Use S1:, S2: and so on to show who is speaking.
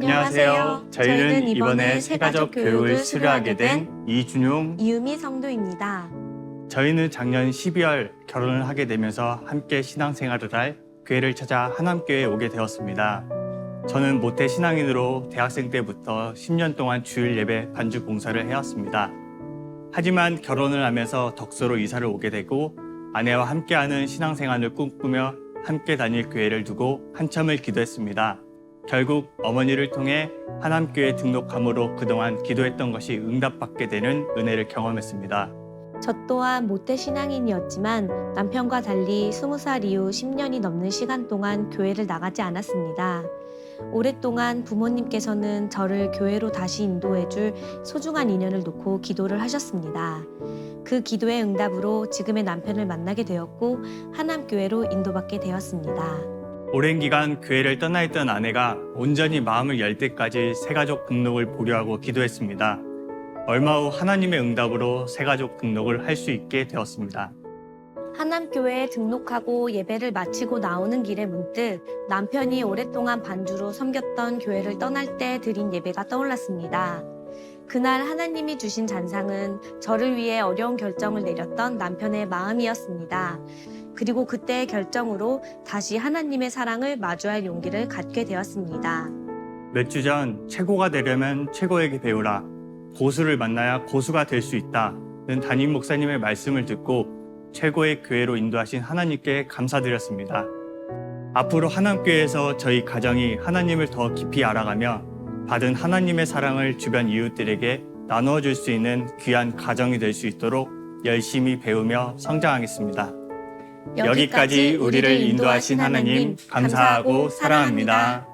S1: 안녕하세요. 저희는 이번에 세가족 교육을 수료하게 된 이준용.
S2: 이유미 성도입니다.
S1: 저희는 작년 12월 결혼을 하게 되면서 함께 신앙생활을 할 교회를 찾아 하남교회에 오게 되었습니다. 저는 모태 신앙인으로 대학생 때부터 10년 동안 주일 예배 반주 봉사를 해왔습니다. 하지만 결혼을 하면서 덕소로 이사를 오게 되고 아내와 함께하는 신앙생활을 꿈꾸며 함께 다닐 교회를 두고 한참을 기도했습니다. 결국 어머니를 통해 하남교회 등록함으로 그동안 기도했던 것이 응답받게 되는 은혜를 경험했습니다.
S2: 저 또한 모태 신앙인이었지만 남편과 달리 20살 이후 10년이 넘는 시간 동안 교회를 나가지 않았습니다. 오랫동안 부모님께서는 저를 교회로 다시 인도해줄 소중한 인연을 놓고 기도를 하셨습니다. 그 기도의 응답으로 지금의 남편을 만나게 되었고 하남교회로 인도받게 되었습니다.
S1: 오랜 기간 교회를 떠나 있던 아내가 온전히 마음을 열 때까지 새가족 등록을 보류하고 기도했습니다. 얼마 후 하나님의 응답으로 새가족 등록을 할 수 있게 되었습니다.
S2: 하남교회에 등록하고 예배를 마치고 나오는 길에 문득 남편이 오랫동안 반주로 섬겼던 교회를 떠날 때 드린 예배가 떠올랐습니다. 그날 하나님이 주신 잔상은 저를 위해 어려운 결정을 내렸던 남편의 마음이었습니다. 그리고 그때의 결정으로 다시 하나님의 사랑을 마주할 용기를 갖게 되었습니다.
S1: 몇 주 전 최고가 되려면 최고에게 배우라. 고수를 만나야 고수가 될 수 있다는 담임 목사님의 말씀을 듣고 최고의 교회로 인도하신 하나님께 감사드렸습니다. 앞으로 하남교회에서 저희 가정이 하나님을 더 깊이 알아가며 받은 하나님의 사랑을 주변 이웃들에게 나누어 줄 수 있는 귀한 가정이 될 수 있도록 열심히 배우며 성장하겠습니다. 여기까지 우리를 인도하신 하나님 감사하고 사랑합니다.